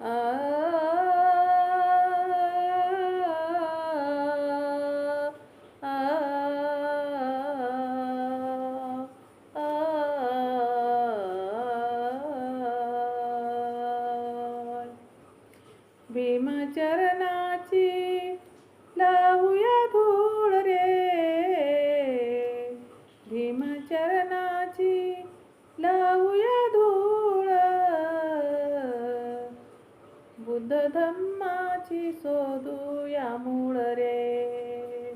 भीमचरणाची बुद्ध धम्माची शोधूया मूळ रे.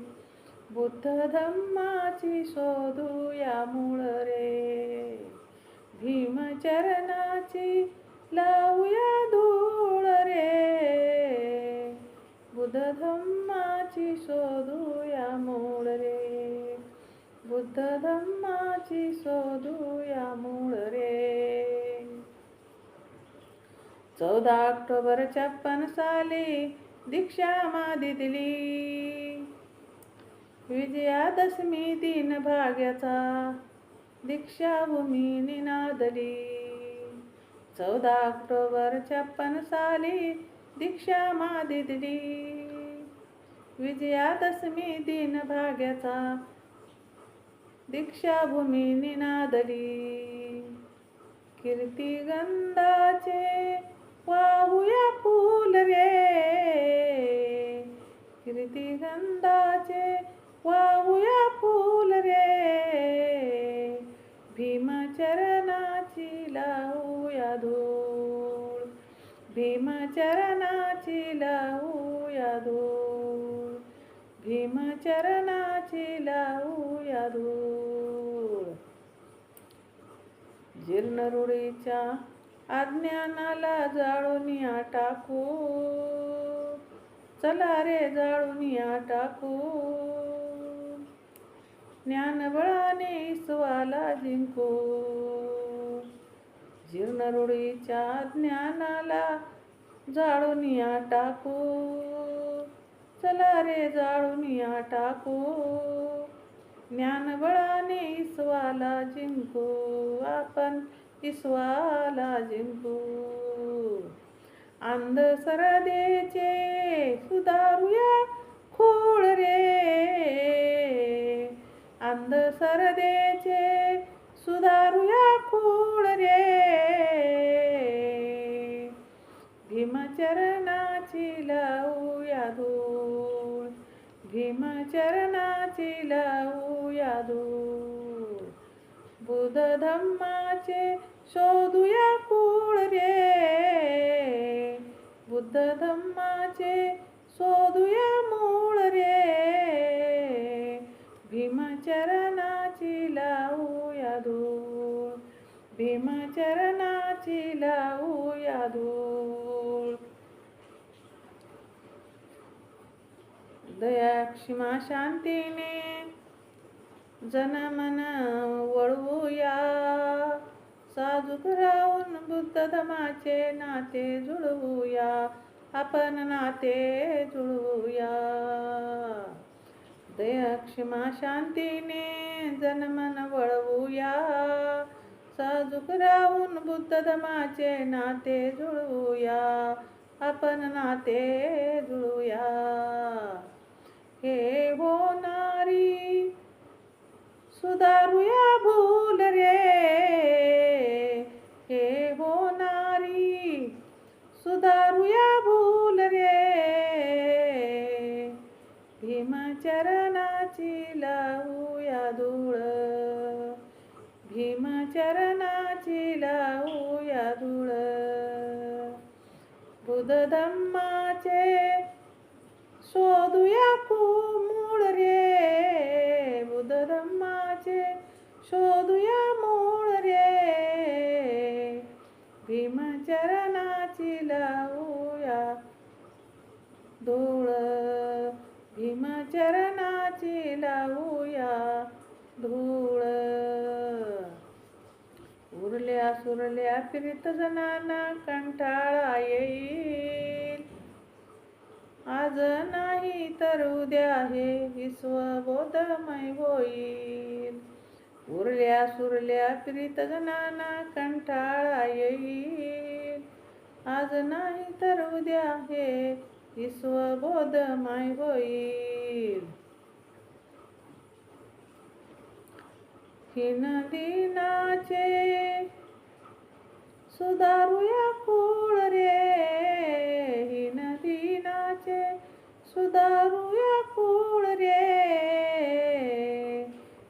बुद्ध धम्माची शोधूया मूळ रे. भीमचरणाची लावूया धूळ रे. बुद्ध धम्माची शोधूया मूळ रे. बुद्ध धम्माची शोधूया मूळ रे. चौदा ऑक्टोबर छप्पन साली दीक्षा मादी दिली. विजयादशमी दिन भाग्याचा दीक्षाभूमी निनादली चौदा ऑक्टोबर छप्पन साली दीक्षा मादी दिली. विजयादशमी दिन भाग्याचा दीक्षाभूमी निनादली कीर्तिगंधाचे धूळ भीमचरणाची लावूया धूळ भीमचरणाची लावूया धूळ जीर्णरुडीच्या अज्ञानाला जाळूनिया टाकू. चला रे जाळूनिया टाकू. ज्ञानबळाने स्वाला जिंकू. जीर्णरुडीच्या ज्ञानाला जाळूनिया टाकू. चला रे जाळूनिया टाकू. ज्ञानबळाने इसवाला जिंकू. आपण इसवाला जिंकू. अंधश्रद्धेचे सुधारूया खोळ रे. अंधसरदे चरणाची लावूया धूळ भीमचरणाची लावूया धूळ बुध धम्माचे शोधूया कूळ रे. बुद्ध धम्माचे शोधूया मूळ रे. भीमचरणाची लावूया धूळ भीमचरणाची लावूया धूळ दया क्षमा शांतीने जनमन वळवूया साजूक राहून बुद्ध धमाचे नाते जुळवूया. आपण नाते जुळवूया. दया क्षमा शांतीने जनमन वळवूया साजूक राहून बुद्ध धमाचे नाते जुळवूया. आपण नाते जुळूया हे होणारी सुधारूया भूल रे. हे होणारी सुधारूया भूल रे. भीमचरणाची लावूया धूळ भीमचरणाची लावूया धूळ. बुद्ध धम्माचे शोधूया मूळ रे बुद्ध धम्माचे शोधूया मूळ रे भीमचरणाची लावूया. धूळ भीमचरणाची लावूया. धूळ उरल्या सुरल्या फिरत जणांना कंटाळा येईल. आज नाही तर उद्या हे विश्वबोधमय होईल. उरल्या सुरल्या फिरित जणांना कंटाळा येईल. आज नाही तर उद्या हे विश्वबोधमय होईल. हिन दिनाचे सुधारूया कोण दारुया कुळ रे.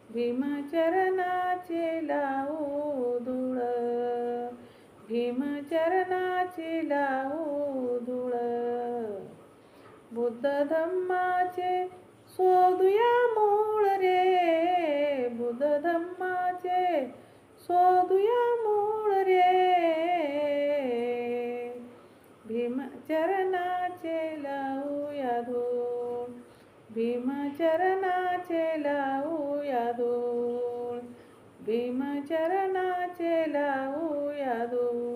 भीमचरणाचे लावू धुळ. भीमचरणाचे लावू धुळ. बुद्ध धम्माचे शोधूया मूळ रे. बुद्ध धम्माचे शोधूया मूळ रे. भीमचरणा भीमचरणाचे लावूया धूळ. भीमचरणाचे लावूया धूळ.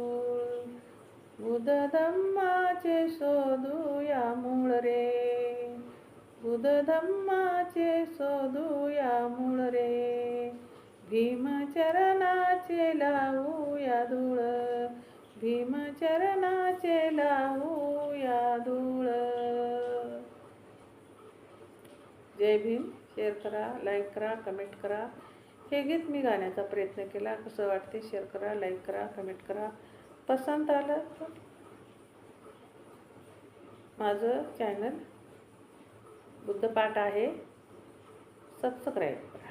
उदधम्माचे धम्माचे शोधूया मूळ रे. उदधम्माचे शोधूया मूळ रे. भीमचरणाचे लावूया धूळ. भीमचरणाचे लावूया धूळ. जय भीम. शेअर करा लाईक करा कमेंट करा. हे गीत मी गाण्याचा प्रयत्न केला. कसं वाटते शेअर करा लाईक करा कमेंट करा. पसंत आलं तर? माझं चॅनल बुद्धपाठ आहे. सबस्क्राईब करा